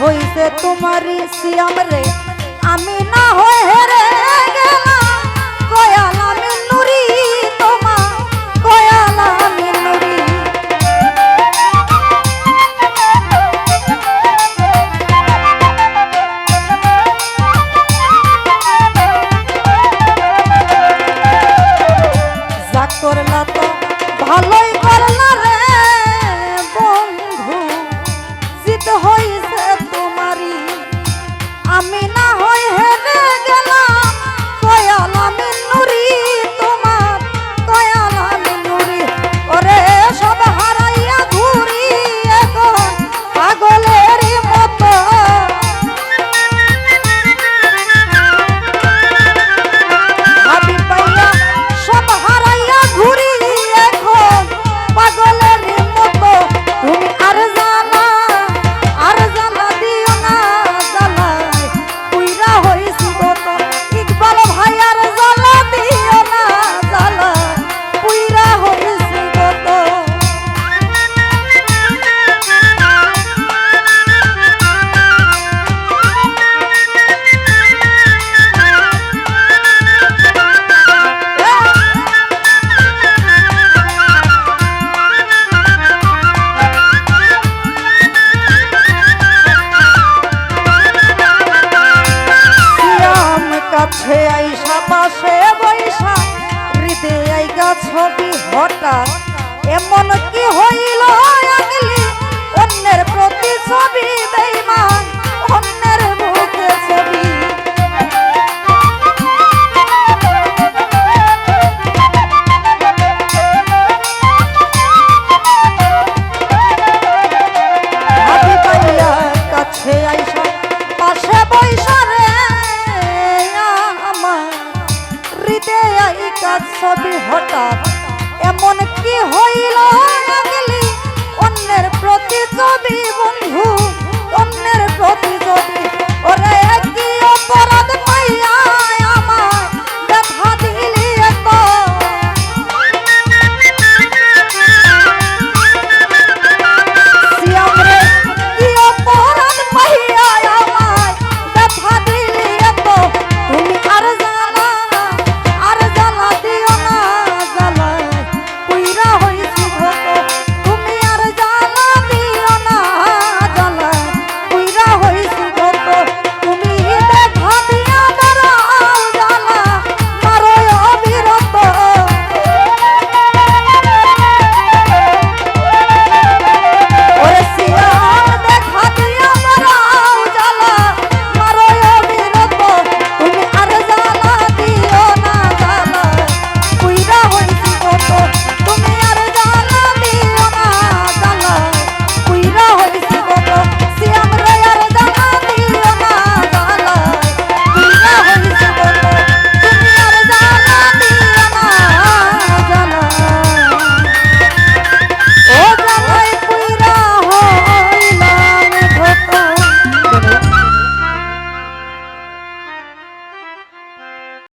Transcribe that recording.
होई से तुम्हारी सियाम रे आमी ना होए रे রাত সবই হঠাৎ। এমন কি হইল লাগলি অন্যের প্রতি ছবি বন্ধু, অন্যের প্রতি ছবি ওরে কি অপরাধ পাইয়া